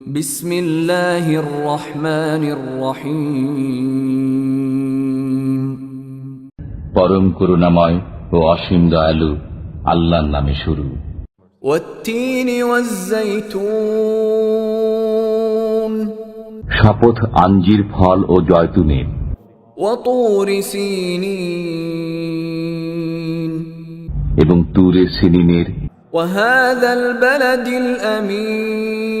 بسم الله الرحمن الرحيم পরম করুণাময় ও অসীম দয়ালু আল্লাহর নামে শুরু والتين والزيتون শপথ আঞ্জির ফল ও জয়তুনের وطور سينين এবং তুরে সিনিনের وهذا البلد الأمين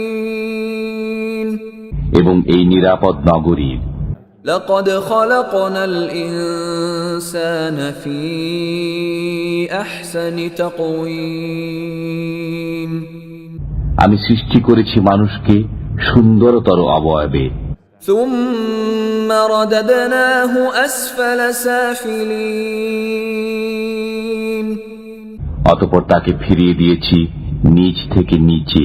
এবং এই নিরাপদ নগরীর لقد خلقنا الإنسان في أحسن تقويم আমি সৃষ্টি করেছি মানুষকে সুন্দরতর অবয়বে ثم رددناه أسفل سافلين অতপর তাকে ফিরিয়ে দিয়েছি নিচ থেকে নিচে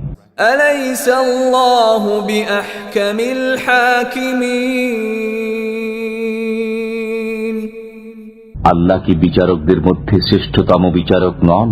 أليس الله بأحكم الحاكمين আল্লাহ কি বিচারকদের মধ্যে শ্রেষ্ঠতম বিচারক নন